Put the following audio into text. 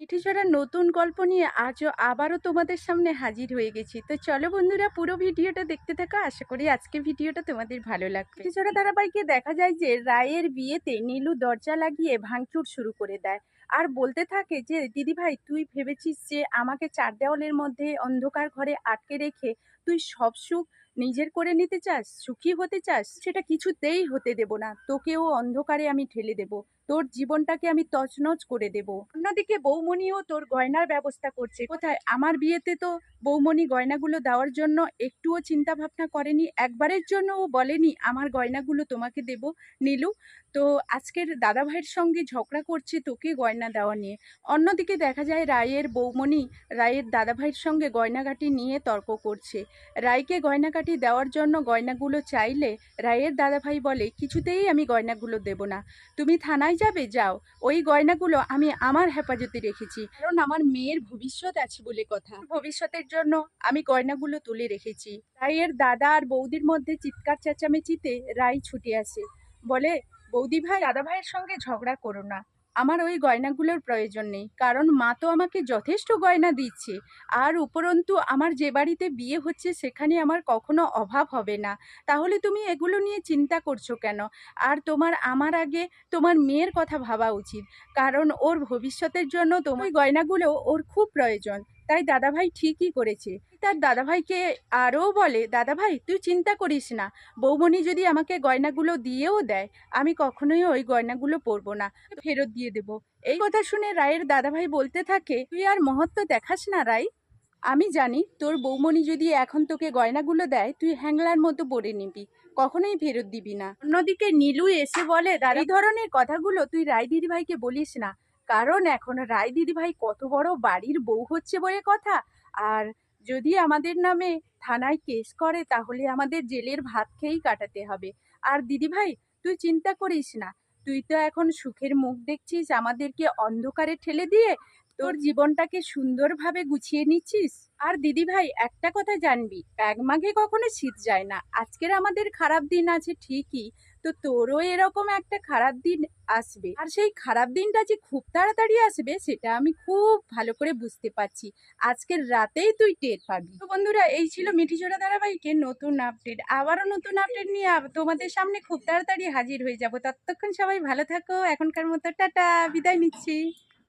মিঠিঝরার নতুন গল্প নিয়ে আজও আবারও তোমাদের সামনে হাজির হয়ে গেছি। তো চলো বন্ধুরা, পুরো ভিডিওটা দেখতে থাকো। আশা করি আজকে ভিডিওটা তোমাদের ভালো লাগবে। মিঠিঝরা ধারাবাহিকে দেখা যায় যে, রায়ের বিয়েতে নীলু দরজা লাগিয়ে ভাঙচুর শুরু করে দেয়। আর বলতে থাকে যে দিদি ভাই তুই ভেবেছিস যে, আমাকে চার দেওয়ালের মধ্যে অন্ধকার ঘরে আটকে রেখে তুই সব সুখ নিজের করে নিতে চাস, সুখী হতে চাস, সেটা কিছুতেই হতে দেব না। তোকেও অন্ধকারে আমি ঠেলে দেব। তোর জীবনটাকে আমি তছনছ করে দেব। অন্যদিকে বৌমণিও তোর গয়নার ব্যবস্থা করছে। কোথায়? আমার বিয়েতে তো বৌমণি গয়নাগুলো দেওয়ার জন্য একটুও চিন্তা ভাবনা করেনি। একবারের জন্য ও বলেনি, আমার গয়নাগুলো তোমাকে দেব, নীলু। তো আজকের দাদা ভাইয়ের সঙ্গে ঝগড়া করছে তোকে গয়না দেওয়া নিয়ে। অন্যদিকে দেখা যায় রায়ের বৌমণি, রায়ের দাদা ভাইয়ের সঙ্গে গয়নাগাটি নিয়ে তর্ক করছে। রায়কে গয়নাকাটি দেওয়ার জন্য গয়নাগুলো চাইলে রায়ের দাদাভাই বলে, কিছুতেই আমি গয়নাগুলো দেব না। তুমি থানায় যাবে, যাও। ওই গয়নাগুলো আমি আমার হেফাজতে রেখেছি। কারণ আমার মেয়ের ভবিষ্যৎ আছে বলে কথা। ভবিষ্যতের জন্য আমি গয়নাগুলো তুলে রেখেছি। রায়ের দাদা আর বৌদির মধ্যে চিৎকার চেঁচামেচিতে রায় ছুটে আসে। বলে, বৌদি ভাই দাদা ভাইয়ের সঙ্গে ঝগড়া করো না। আমার ওই গয়নাগুলোর প্রয়োজন নেই, কারণ মা তো আমাকে যথেষ্ট গয়না দিচ্ছে। আর উপরন্তু আমার যে বাড়িতে বিয়ে হচ্ছে সেখানে আমার কখনো অভাব হবে না। তাহলে তুমি এগুলো নিয়ে চিন্তা করছ কেন? আর তোমার, আমার আগে তোমার মেয়ের কথা ভাবা উচিত, কারণ ওর ভবিষ্যতের জন্য তোমার গয়নাগুলো ওর খুব প্রয়োজন। তাই দাদাভাই ঠিকই করেছে। তার দাদাভাইকে আরও বলে, দাদাভাই, তুই চিন্তা করিস না। বৌমণি যদি আমাকে গয়নাগুলো দিয়েও দেয়, আমি কখনোই ওই গয়নাগুলো পরবো না, ফেরত দিয়ে দেবো। এই কথা শুনে রায়ের দাদাভাই বলতে থাকে, তুই আর মহত্ব দেখাস না রাই আমি জানি তোর বৌমণি যদি এখন তোকে গয়নাগুলো দেয়, তুই হ্যাংলার মতো পরে নিবি, কখনোই ফেরত দিবি না। অন্যদিকে নীলু এসে বলে এই ধরনের কথাগুলো তুই রায় দিদিভাইকে বলিস না। কারণ এখন রায় দিদিভাই কত বড় বাড়ির বউ হচ্ছে বলে কথা। আর যদি আমাদের নামে থানায় কেস করে, তাহলে আমাদের জেলের ভাত খেয়েই কাটাতে হবে। আর দিদিভাই, তুই চিন্তা করিস না। তুই তো এখন সুখের মুখ দেখছিস, আমাদেরকে অন্ধকারে ঠেলে দিয়ে তোর জীবনটাকে সুন্দরভাবে গুছিয়ে নিচ্ছিস? আর দিদি ভাই, একটা কথা জানবি এক মাঘে কখনো শীত যায় না। আজকের আমাদের খারাপ দিন আছে ঠিকই, তো তোরও এরকম একটা খারাপ দিন আসবে। আর সেই খারাপ দিনটা যে খুব তাড়াতাড়ি আসবে, সেটা আমি খুব ভালো করে বুঝতে পারছি। আজকের রাতেই তুই টের পাবি। তো বন্ধুরা, এই ছিল মিঠি মিঠিচোড়া ধারাবাহিকের নতুন আপডেট আবারও নতুন আপডেট নিয়ে তোমাদের সামনে খুব তাড়াতাড়ি হাজির হয়ে যাব। ততক্ষণ সবাই ভালো থাকো, এখনকার মতো টাটা, বিদায় নিচ্ছি।